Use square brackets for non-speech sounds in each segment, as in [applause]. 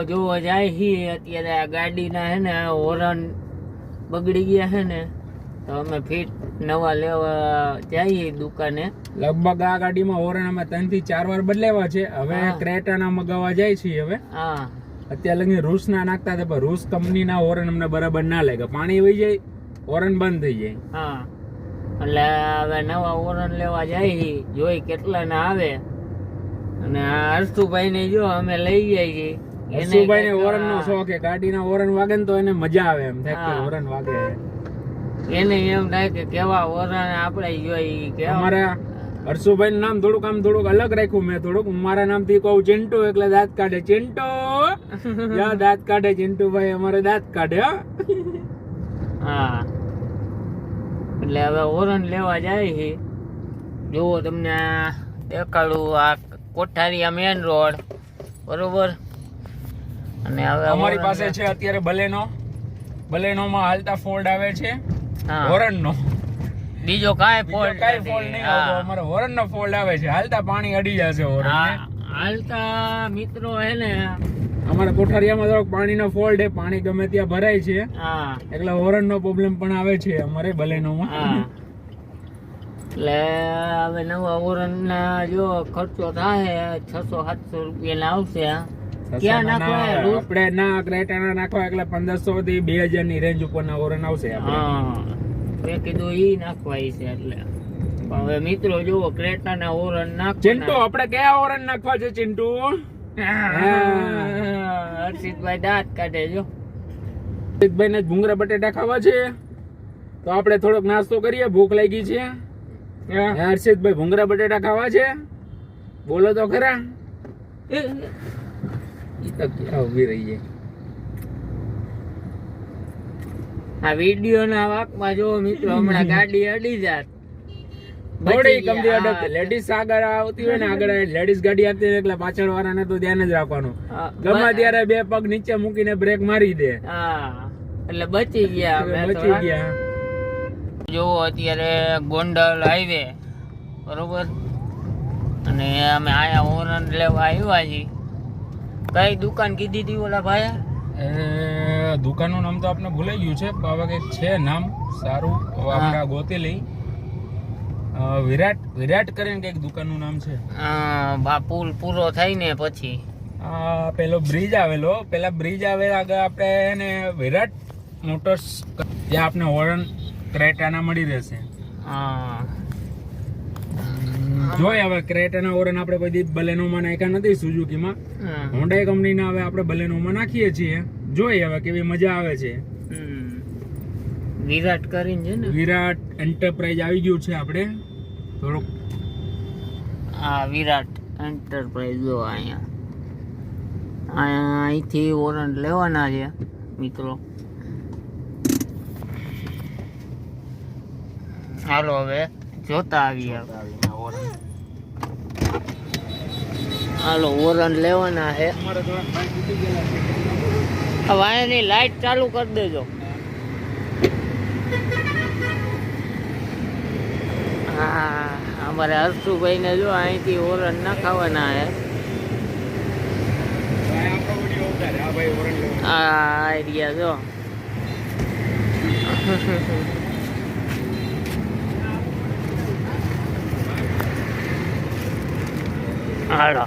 જોવા જાય હી અત્યારે આ ગાડીના હે ને હોરન બગડી ગયા હે ને તો અમે ફીટ નવા લેવા જઈએ દુકાને. લગભગ આ ગાડીમાં હોરન અમે ત્રણથી ચાર વાર બદલાવ્યા છે. હવે. ક્રેટાના મગાવવા જાય છીએ હવે. હા. અત્યારે લગી રૂસ ના નાખતા હતા પણ રૂસ કંપનીના હોરન અમને બરાબર ના લાગે પાણી વહી જાય હોરન બંધ થઈ જાય. હા. એટલે હવે નવા હોરન લેવા જાય જોઈ કેટલા ના આવે. અને આ હર્ષુભાઈ ને જો અમે લઈ જઈએ હર્ષુભાઈ ને હોરન નો શોખ છે. ગાડીના હોરન વાગે ને તો એને મજા આવે એમ. થાય કે હા. હોરન વાગે. એને એમ થાય કે કેવા હોરન આપણે જોઈ કે અમારા હર્ષુભાઈ નું નામ થોડુંક આમ થોડુંક અલગ રાખ્યું મેં થોડુંક. મારા નામથી કહું ચિંટુ એટલે દાંત કાઢે. ચિંટુ! [laughs] જા દાંત કાઢે ચિંટુભાઈ અમારે દાંત કાઢે હા. એટલે હવે ઓરન લેવા જાય છે. જુઓ તમને આ દેખાડું આ કોઠારીયા મેન રોડ બરોબર? અને હવે અમારી પાસે છે અત્યારે બલેનો. બલેનો માં હાલતા ફોલ્ડ આવે છે. હા. હોરન નો બીજો કાંઈ ફોલ્ડ કાંઈ ફોલ્ડ નહીં આવતો. અમારે હોરન નો ફોલ્ડ આવે છે. હાલતા પાણી અડી જશે હોરન હાલતા મિત્રો હે ને. અમારા કોઠારિયામાં થોડોક પાણીનો ફોલ્ડ છે. પાણી ગમે ત્યાં ભરાય છે. હા. એટલે હોરન નો પ્રોબ્લેમ પણ આવે છે અમારે બલેનો હા. એટલે હવે નવા ઓરન ના જો ખર્ચો થાય છસો સાતસો રૂપિયા ના આવશે. ક્યાં નાખવા આપણે ના ક્રેટાના નાખવા એટલે પંદરસો થી બે હજારની રેન્જ ઉપર ના હોરન આવશે. હા. મેં કીધું ઈ નાખવા છે એટલે. હવે મિત્રો જુઓ ક્રેટા ના ઓરન ચિંટુ આપણે કયા હોરન નાખવા છે ચિંટુ? હર્ષિતભાઈ દાંત કાઢે જો. ભાઈ ને ભૂંગરા બટેટા ખાવા છે. તો આપણે થોડોક નાસ્તો કરીએ ભૂખ લાગી છે. હર્ષિતભાઈ ભૂંગરા બટેટા ખાવા છે. બોલો તો ખરા. તો ક્યાં ઊભી રહી છે આ વીડિયો વાકમાં જો મિત્રો હમણાં ગાડી અડી જાત. થોડી બચી અડક. લેડીઝ આગળ આવતી હોય ને આગળ લેડીઝ ગાડી આવતી હોય એટલે પાછળ વાળાને તો ધ્યાન જ રાખવાનું. ગમે ત્યારે બે પગ નીચે મૂકીને બ્રેક મારી દે. હા એટલે બચી ગયા અમે બચી ગયા. જો અત્યારે ગોંડલ હાઈવે બરોબર? અને અમે આયા ઓરન લેવા આવ્યા છીએ. કઈ દુકાન કીધી હતી ઓલા ભાઈ એ દુકાનનું નામ તો આપણે ભૂલાઈ ગયું છે બાબા કંઈક છે નામ સારું આપણા ગોતેલી ગોતી લઈ. વિરાટ વિરાટ કરીને કંઈક દુકાનનું નામ છે. હા પુલ પૂરો થઈને ને પછી. આ પેલો બ્રિજ આવેલો પેલા બ્રિજ આવેલા આગળ આપણે એને વિરાટ મોટર્સ જે આપણે હોર્ન ક્રેટાના મળી રહેશે. હા. જોઈએ હવે ક્રેટાના ઓરન આપણે બધી બલેનોમાં નાખ્યા નથી સુઝુકીમાં હોન્ડા કંપની કંપનીના હવે આપણે બલેનોમાં નાખીએ છીએ. જોઈએ હવે કેવી મજા આવે છે. હમ. વિરાટ કરીને છે ને? વિરાટ એન્ટરપ્રાઇઝ આવી ગયું છે આપણે. થોડુંક આ વિરાટ એન્ટરપ્રાઇઝ જો અહીંયા. અહીંયા અહીંથી ઓરન લેવાના છે મિત્રો. હાલો હવે જોતા આવીએ. હાલો, વોરંટ લેવાના છે. છે અહીંયાની લાઈટ ચાલુ કરી દેજો. હા, અમારે હર્ષુભાઈ ને જો અહીંથી ઓરન ના ખાવાના વીડિયો આ એરિયા જો. હાલો.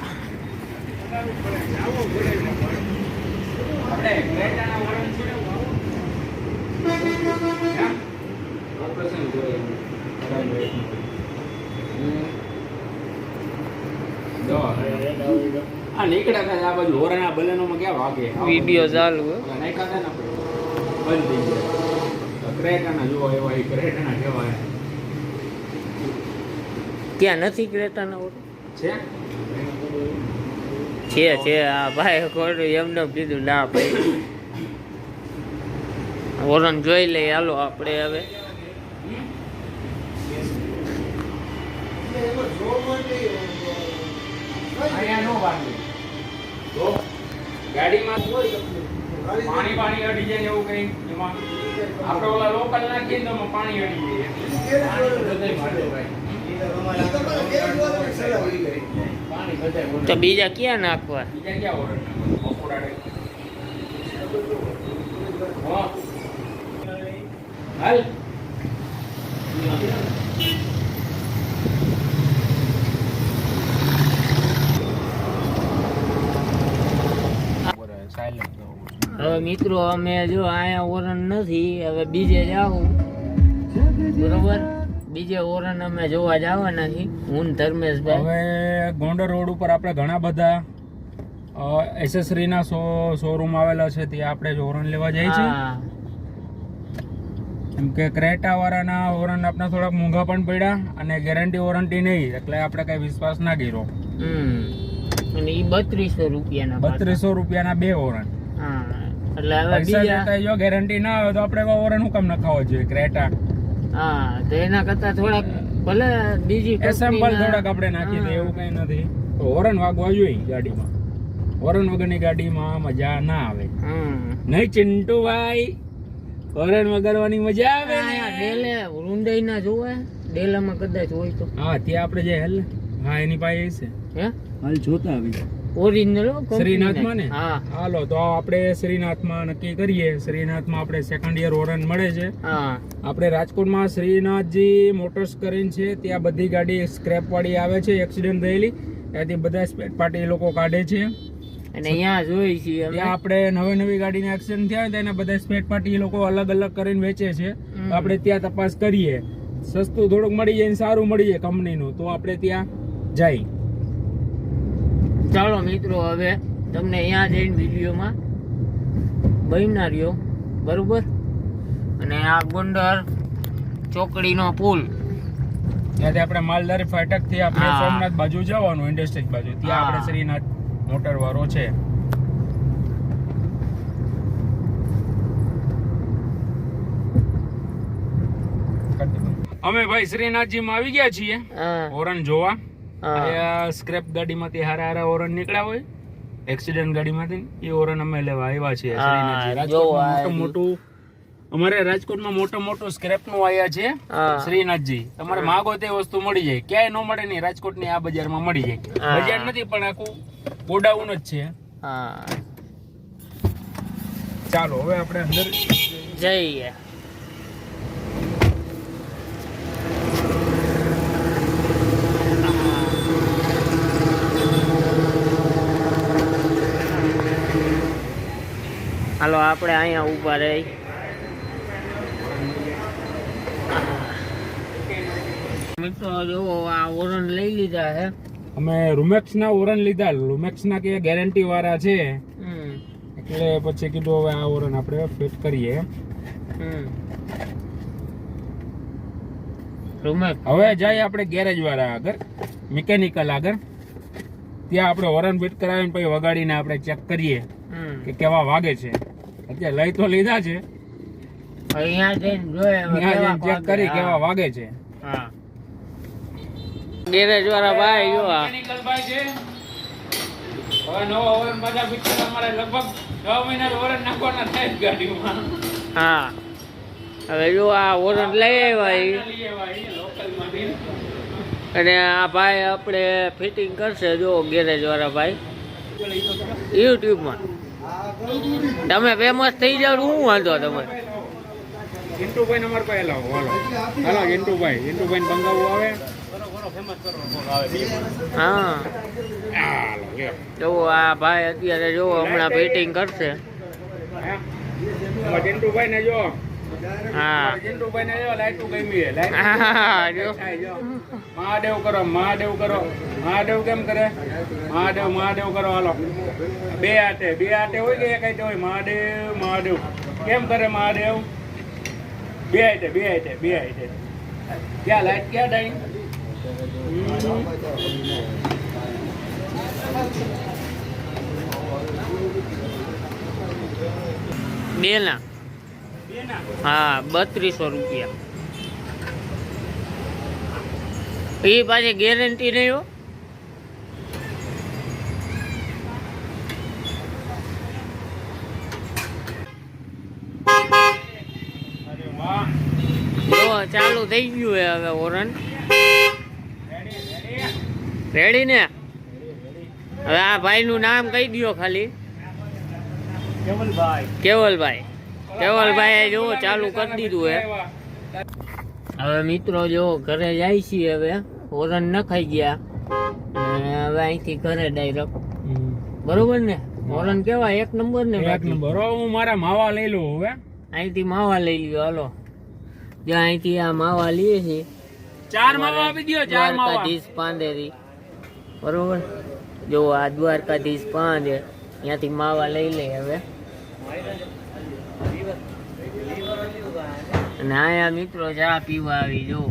નીકળ્યા હતા આ બાજુ હોરાના બલેનોમાં ક્યાં વાગે? વીડિયો ચાલુ નાખ્યા હતા ને બંધ થઈ ગયા. ક્રેટાના જોવો એવા એ ક્રેટાના કહેવાય ત્યાં નથી ક્રેટાના ઓરન છે? છે છે, આ ભાઈ ખોટું એમને કીધું, ના ભાઈ. ઓરન જોઈ લઈએ હાલો આપણે હવે. પાણી પાણી અડી જાય એવું કઈ એમાં ઓલા લોકલ નાખીએ તો પાણી અડી જાય तो बीजा क्या नाखवा हम मित्रों अमे जो आया वरण नहीं हमें बीजे जाऊ बराबर બીજે ઓરણ અમે જોવા જવાના છીએ. હું ધર્મેશભાઈ. હવે ગોંડલ રોડ ઉપર આપણે ઘણા બધા એસેસરીના શો શોરૂમ આવેલા છે ત્યાં આપણે જ ઓરણ લેવા જઈએ છીએ. એમ કે ક્રેટા વાળાના ઓરણ આપણે થોડાક મોંઘા પણ પડ્યા અને ગેરંટી વોરંટી નહીં એટલે આપણે કઈ વિશ્વાસ ના કર્યો. હમ. અને ઈ બત્રીસો રૂપિયાના. બત્રીસો રૂપિયાના બે ઓરણ. એટલે હવે બીજા જો ગેરંટી ના આવે તો આપણે ઓરણ હું કામ નખાવો જોઈએ? ક્રેટા. હા તો એના કરતા થોડાક ભલે બીજી એસેમ્બલ થોડાક આપણે નાખી દઈએ એવું કઈ નથી. હોરન વાગવા જોઈએ ગાડીમાં. હોરન વગરની ગાડીમાં મજા ના આવે. નહીં ચિંટુભાઈ હોરન વગાડવાની મજા આવે ડેલે રૂંડાઈ ના જોવે. ડેલામાં કદાચ હોય તો. હા ત્યાં આપણે જે હેલ હા એની પાસે છે. હે? હાલ જોતા આવી. ઓરિજિનલ શ્રીનાથમાં ને? હા. હાલો તો આપણે શ્રીનાથમાં નક્કી કરીએ. શ્રીનાથમાં આપણે સેકન્ડ યર ઓરન મળે છે. હા. આપણે રાજકોટમાં શ્રીનાથજી મોટર્સ કરીને છે ત્યાં બધી ગાડી સ્ક્રેપ વાળી આવે છે એક્સિડન્ટ થયેલી. ત્યાંથી બધા સ્પેટ પાર્ટી લોકો કાઢે છે. અને અહીંયા જોઈએ છીએ ત્યાં આપણે નવી નવી ગાડીના એક્સિડન્ટ થયા હોય તો બધા સ્પેટ પાર્ટી લોકો અલગ અલગ કરીને વેચે છે. તો આપણે ત્યાં તપાસ કરીએ. સસ્તું થોડુંક મળી જાય ને સારું મળી જાય કંપનીનું. તો આપણે ત્યાં જાય. ચાલો મિત્રો હવે તમને અહીંયા જઈને વિડીયોમાં બન્યા રહ્યો બરોબર? અને આ ગોંડર ચોકડીનો પુલ. ત્યાંથી આપણે માલધારી ફાટકથી આપણે સોમનાથ બાજુ જવાનું ઇન્ડસ્ટ્રી બાજુ. ત્યાં આપણે શ્રીનાથ મોટર વાળો છે. અમે ભાઈ શ્રીનાથજી માં આવી ગયા છીએ. હોરન જોવા. આ સ્ક્રેપ ગાડીમાંથી હારા હારા હોરન નીકળ્યા હોય એક્સિડન્ટ ગાડીમાંથી એ ઓરન અમે લેવા આવ્યા છીએ મોટું મોટું અમારે રાજકોટમાં મોટો મોટો સ્ક્રેપનું આયા છે શ્રીનાથજી. તમારે માગો તે વસ્તુ મળી જાય. ક્યાંય ન મળે નહીં રાજકોટની આ બજારમાં મળી જાય. બજાર નથી પણ આખું ગોડાઉન જ છે. ચાલો હવે આપણે અંદર જઈએ. હાલો આપણે અહીંયા ઊભા રહી. મિત્રો જો આ ઓરન લઈ લીધા હે અમે રૂમેક્સ ના ઓરન લીધા. રૂમેક્સ ના કે ગેરંટી વાળા છે. એટલે પછી કીધું હવે આ ઓરન આપણે ફિટ કરીએ. હવે જાય આપણે ગેરેજ વાળા આગળ મિકેનિકલ આગળ. ત્યાં આપણે હોરન ફિટ કરાવીને પછી વગાડીને આપણે ચેક કરીએ કે કેવા વાગે છે. અત્યારે લઈ તો લીધા છે. અહીંયા જઈને જોઈએ હવે ત્યાં ચેક કરી કેવા વાગે છે. હા. ગેરેજ વાળા ભાઈ જો આ. મિકેનિકલ ભાઈ છે. હવે નવો ઓવરન બધા પિક્ચર અમારે લગભગ છ મહિના ઓવરન નાખવાના થાય ગાડીમાં. હા. હવે જો આ ઓરન લઈ આવ્યા. અને આ ભાઈ આપણે ફિટિંગ કરશે જો ગેરેજ વાળા ભાઈ. યુટ્યુબમાં તમે ફેમસ થઈ જાવ શું વાંધો તમે ઇન્ટુભાઈ નંબર પાસે લાવો હાલો. હાલો ઇન્ટુભાઈ ઇન્ટુભાઈ બંગાવું આવે. હા. જો આ ભાઈ અત્યારે જો હમણાં બેટિંગ કરશે? ને જો. હા. મહાદેવ કરો મહાદેવ કરો. મહાદેવ કેમ કરે? મહાદેવ મહાદેવ કરો હાલો. બે હાથે બે હાથે હોય કે એક હાથે હોય? મહાદેવ મહાદેવ. કેમ કરે મહાદેવ? બે હાથે બે હાથે બે હાથે ક્યાં લાઈટ ક્યાં ડાઈ? બે ના હા બત્રીસો રૂપિયા. એ પાછી ગેરંટી નહીં હો. ચાલુ થઈ ગયું હે હવે ઓરન. રેડી ને? હવે આ ભાઈ નું નામ કહી દો ખાલી. કેવલભાઈ. કેવલભાઈ. કેવલભાઈ જો ચાલુ કરી દીધું હે. હવે મિત્રો જો ઘરે જાય છે હવે ઓરન નખાઈ ગયા. અને હવે અહીંથી ઘરે ડાયરેક્ટ બરોબર ને? હોરન કેવા? એક નંબર ને એક નંબર હું મારા માવા લઈ લઉં હવે. અહીંથી માવા લઈ લ્યો હાલો. જ્યાં અહીંથી આ માવા લઈએ છીએ ચાર માવા આપી દો ચાર માવા. દ્વારકાધીશ પાંદેરી. બરોબર? જો આ દ્વારકાધીશ પાંદે ત્યાંથી માવા લઈ લે હવે. અને આયા મિત્રો ચા પીવા આવી જો.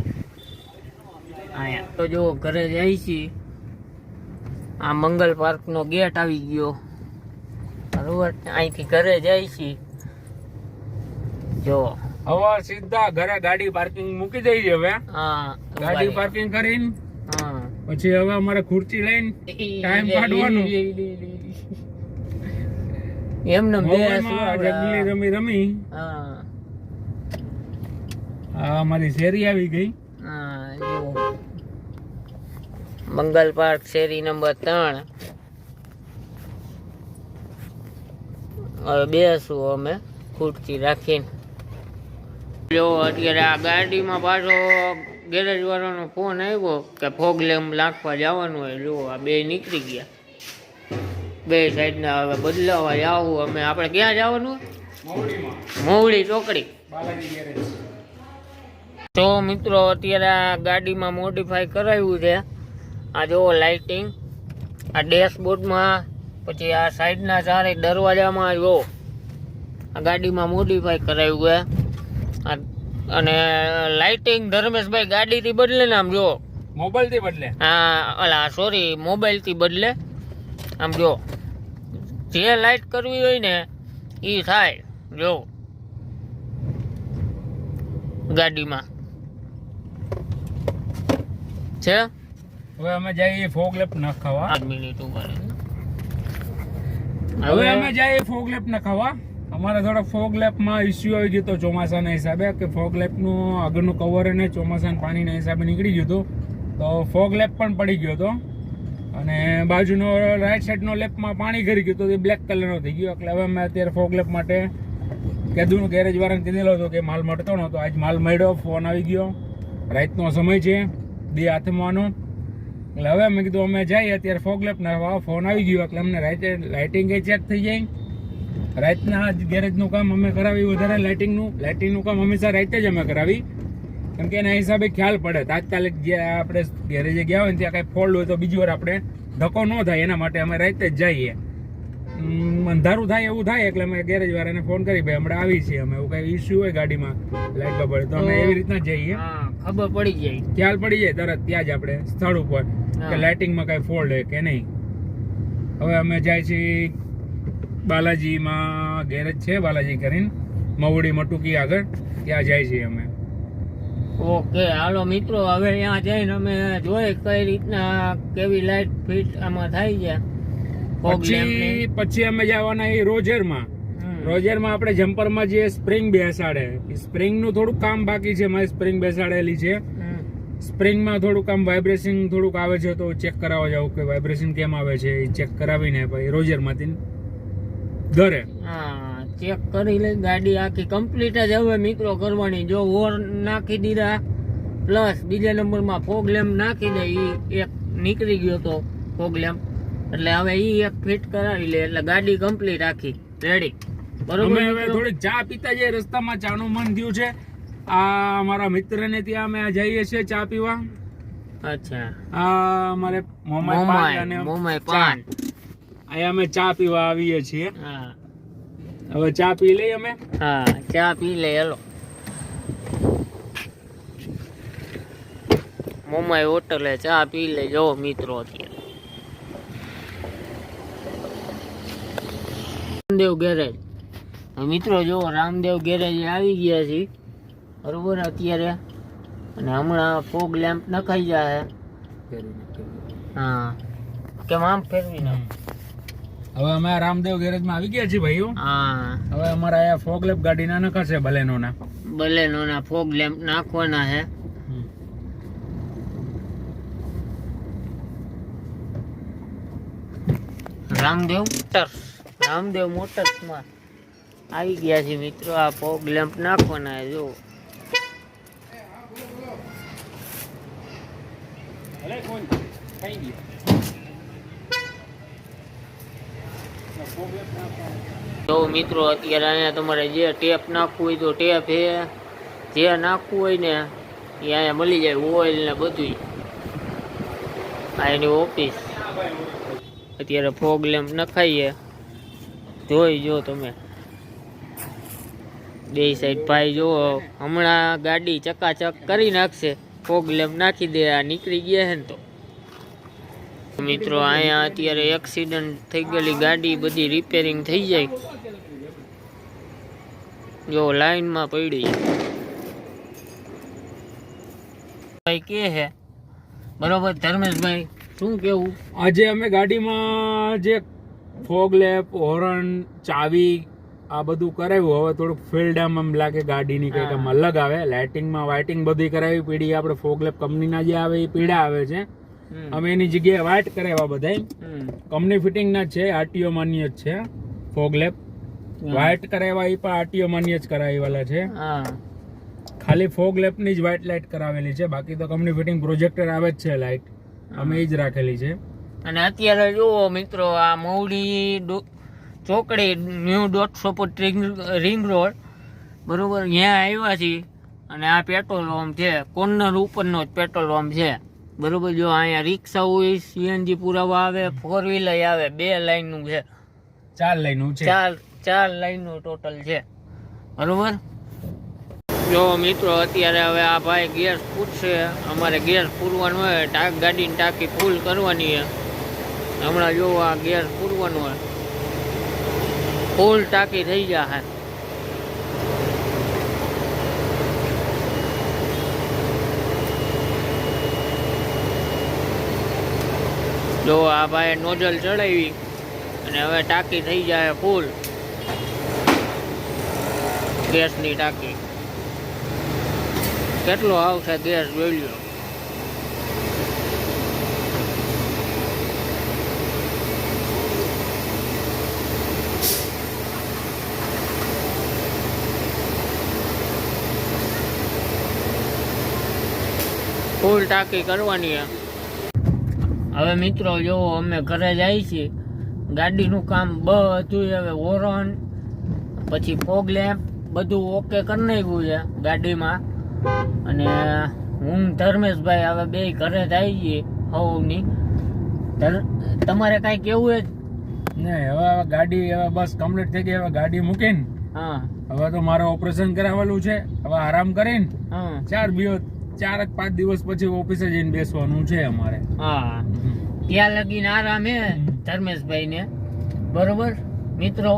આયા. તો જો ઘરે જઈ છી. આ મંગલ પાર્ક નો ગેટ આવી ગયો. બરોબર અહીંથી ઘરે જઈ છી. જો. હવે સીધા ઘરે ગાડી પાર્કિંગ મૂકી દઈ હવે. હા ગાડી પાર્કિંગ કરીને. હા. પછી હવે અમારે ખુરચી લઈને ટાઈમ કાઢવાનો. એમને રમી રમી. હા. અમારી શેરી આવી ગઈ. હા મંગલ પાર્ક શેરી નંબર ત્રણ. હવે બેસું અમે ખુરચી રાખીને. જો અત્યારે આ ગાડીમાં પાછો ગેરેજ વાળાનો ફોન આવ્યો કે ફોગ લેમ્પ નાખવા જવાનું હોય. જો આ બે નીકળી ગયા. બે સાઈડના હવે બદલાવા જવું. અમે આપણે ક્યાં જવાનું? મોવડીમાં. મોવડી ચોકડી. બાલાજી ગેરેજ તો મિત્રો અત્યારે આ ગાડીમાં મોડિફાઈ કરાવ્યું છે. આ જો લાઇટિંગ આ ડેશબોર્ડમાં પછી આ સાઈડના ચારે દરવાજામાં જો આ ગાડીમાં મોડિફાઈ કરાવ્યું છે. અને લાઇટિંગ ધર્મેશભાઈ ગાડીથી બદલે ને આમ જો મોબાઈલથી બદલે? હા અલા સોરી મોબાઈલથી બદલે. આમ જો જે લાઇટ કરવી હોય ને એ થાય. જો ગાડીમાં. છે? હવે અમે જઈએ ફોગ લેપ ન ખાવા મિનિટ ઉપર હવે અમે જઈએ ફોગ લેપ ન ખાવા અમારે થોડો ફોગ લેપમાં ઇસ્યુ આવી ગયો તો ચોમાસાના હિસાબે કે ફોગ લેપનું આગળનું કવર અને ચોમાસાના પાણીના હિસાબે નીકળી ગયું હતું. તો ફોગ લેપ પણ પડી ગયો હતો. અને બાજુનો રાઈટ સાઈડનો લેપમાં પાણી ઘરી ગયું હતું એ બ્લેક કલરનો થઈ ગયો. એટલે હવે અમે અત્યારે ફોગ લેપ માટે કીધું ગેરેજ વાળાને કીધેલો હતો કે માલ મળતો નહોતો. આજ માલ મળ્યો ફોન આવી ગયો. રાતનો સમય છે. બે હાથમાંનો એટલે હવે મેં કીધું અમે જઈએ અત્યારે ફોગ લેપ ફોન આવી ગયો એટલે અમને રાતે લાઇટિંગ એ ચેક થઈ જાય. રાતના ગેરેજનું કામ અમે કરાવી વધારે લાઇટિંગનું લાઇટિંગનું કામ હંમેશા રાતે જ અમે કરાવી કેમ કે એના હિસાબે ખ્યાલ પડે તાત્કાલિક જે આપણે ગેરેજે ગયા હોય ને ત્યાં કાંઈ ફોલ્ડ હોય તો બીજી વાર આપણે ધક્કો ન થાય એના માટે અમે રાતે જ જઈએ. અંધારું થાય એવું થાય એટલે અમે ગેરેજ વાળાને ફોન કરી ભાઈ હમણાં આવી છીએ અમે એવું કઈ ઇસ્યુ હોય ગાડીમાં લાઈટ બબડે તો અમે એવી રીતના જઈએ. ખબર પડી જાય. ખ્યાલ પડી જાય તરત ત્યાં જ આપણે સ્થળ ઉપર. હા. કે લાઇટિંગમાં કઈ ફોલ્ડ હોય કે નહીં. હવે અમે જાય છીએ બાલાજીમાં ગેરેજ છે બાલાજી કરીને મવડી મટુકી આગળ. ત્યાં જાય છીએ અમે. ઓકે હાલો મિત્રો હવે ત્યાં જઈને અમે જોઈએ કઈ રીતના કેવી લાઇટ ફિટ આમાં થાય છે. પછી પછી અમે જવાના એ રોજરમાં. રોજરમાં આપણે જમ્પરમાં જે સ્પ્રિંગ બેસાડે સ્પ્રિંગનું થોડુંક કામ બાકી છે મારી સ્પ્રિંગ બેસાડેલી છે. સ્પ્રિંગમાં થોડુંક આમ વાઇબ્રેશન થોડુંક આવે છે તો ચેક કરાવવા જાવ કે વાઇબ્રેશન કેમ આવે છે એ ચેક કરાવીને પછી રોજરમાંથી ઘરે. હા ચેક કરી લઈ ગાડી આખી કમ્પ્લીટ જ. હવે મિત્રો કરવાની જો ઓર નાખી દીધા પ્લસ બીજા નંબરમાં ફોગ લેમ્પ નાખી દે એ એક નીકળી ગયો તો ફોગ લેમ્પ એટલે હવે એ એક ફિટ કરાવી લે એટલે ગાડી કમ્પ્લીટ આખી રેડી અમે હવે થોડી ચા પીતા જઈએ રસ્તામાં ચાનું મન થયું છે. આ અમારા મિત્રને ત્યાં અમે જઈએ છીએ ચા પીવા. અચ્છા. આ અમારે મોમાઈ પાન અને મોમાય પાન. અહીંયા અમે ચા પીવા આવીએ છીએ. હવે ચા પી લઈએ અમે? હા ચા પી લે હેલો. મોમાઈ હોટલે ચા પી લે જો મિત્રો અત્યારે. રામદેવ ગેરેજ. મિત્રો જો રામદેવ ગેરેજ આવી ગયા છે બરોબર અત્યારે. અને હમણાં ફોગ લેમ્પ નખાઈ જાય હા. કેમ આમ ફેરવી નાખ? હવે અમે રામદેવ ગેરેજમાં આવી ગયા છીએ ભાઈઓ. હા. હવે અમારા અહીંયા ફોગ લેપ ગાડીના નખાશે બલેનોના. બલેનોના ફોગ લેમ્પ નાખવાના છે રામદેવ મોટર્સ. રામદેવ મોટર્સમાં. આવી ગયા છે મિત્રો આ ફોગ લેમ્પ નાખવાના છે જો તો મિત્રો અત્યારે અહીંયા તમારે જે ટેપ નાખવું હોય તો ટેપ હે જે નાખવું હોય ને એ અહીંયા મળી જાય ઓઇલ ને બધું આ એની ઓફિસ. અત્યારે ફોગ લેમ્પ નખાઈએ. જોઈ જો તમે. બે સાઈડ ભાઈ જો હમણાં ગાડી ચકાચક કરી નાખશે. ફોગ લેમ્પ નાખી દે, આ નીકળી ગયા હે તો. મિત્રો, અહીંયા અત્યારે એક્સિડન્ટ થઈ ગયેલી ગાડી, બધી રિપેરિંગ થઈ જાય. જો લાઈનમાં પડી. ભાઈ કે હે? બરોબર, ધર્મેશભાઈ, શું કેવું? આજે અમે ગાડીમાં જે ફોગ લેપ, હોર્ન, ચાવી આ બધું કરાવ્યું. હવે થોડુંક ફિલ્ડ આમ આમ લાગે ગાડીની કંઈક આમ અલગ આવે. લાઇટિંગમાં વાઇટિંગ બધી કરાવી. પીડી આપણે ફોગ લેપ કંપનીના જે આવે એ પીડા આવે છે. અમે એની જગ્યાએ વ્હાઇટ કરાવ્યા બધા. કંપની ફિટિંગના છે. આરટીઓ માન્ય જ છે. ફોગ વાઇટ કરાવ્યા એ પણ આરટીઓ માન્ય જ કરાવેલા છે. હા. ખાલી ફોગ લેપની જ વ્હાઇટ લાઇટ કરાવેલી છે. બાકી તો કંપની ફિટિંગ પ્રોજેક્ટર આવે જ છે લાઇટ અમે એ જ રાખેલી છે. અને અત્યારે જુઓ મિત્રો આ મૌડી ચોકડી ન્યૂ દોઢસો ફૂટ રિંગ રિંગ રોડ. બરાબર ત્યાં આવ્યા છીએ. અને આ પેટ્રોલ પંપ છે કોર્નર ઉપરનો જ પેટ્રોલ પંપ છે. બરાબર જો અહીંયા રિક્ષા હોય સીએનજી પુરાવા આવે ફોર વ્હીલર આવે બે લાઈનનું છે. ચાર લાઇનનું છે. ચાર ચાર લાઈનનું ટોટલ છે. બરાબર? જો મિત્રો અત્યારે હવે આ ભાઈ ગેસ પૂછશે. અમારે ગેસ પૂરવાનું હોય ટાંક ગાડીની ટાંકી ફૂલ કરવાની છે. હમણાં જો આ ગેસ પૂરવાનું હોય. ફૂલ ટાંકી થઈ હે. જો આ ભાઈ નોઝલ ચડાવી અને હવે ટાંકી થઈ જાય ફૂલ. ગેસની ટાંકી. કેટલો આવશે ગેસ જોઈ લો ફૂલ ટાંકી કરવાની હવે મિત્રો જોવો અમે ઘરે જાય છીએ ગાડીનું કામ બધું હવે ઓરન પછી ફોગ લેમ્પ બધું ઓકે કરી નાખ્યું છે ગાડીમાં. અને હું ધર્મેશભાઈ હવે બે ઘરે જાય છીએ હવની. તમારે કાંઈ કેવું જ ને હવે ગાડી હવે બસ કમ્પ્લીટ થઈ ગઈ હવે ગાડી મૂકીને. હા. હવે તો મારે ઓપરેશન કરાવેલું છે. હવે આરામ કરીને હા. ચાર દિવસ ચાર પાંચ દિવસ પછી ઓફિસે જઈને બેસવાનું છે અમારે. હા. ત્યાં લગીને આરામ હે ધર્મેશભાઈ ને બરોબર? મિત્રો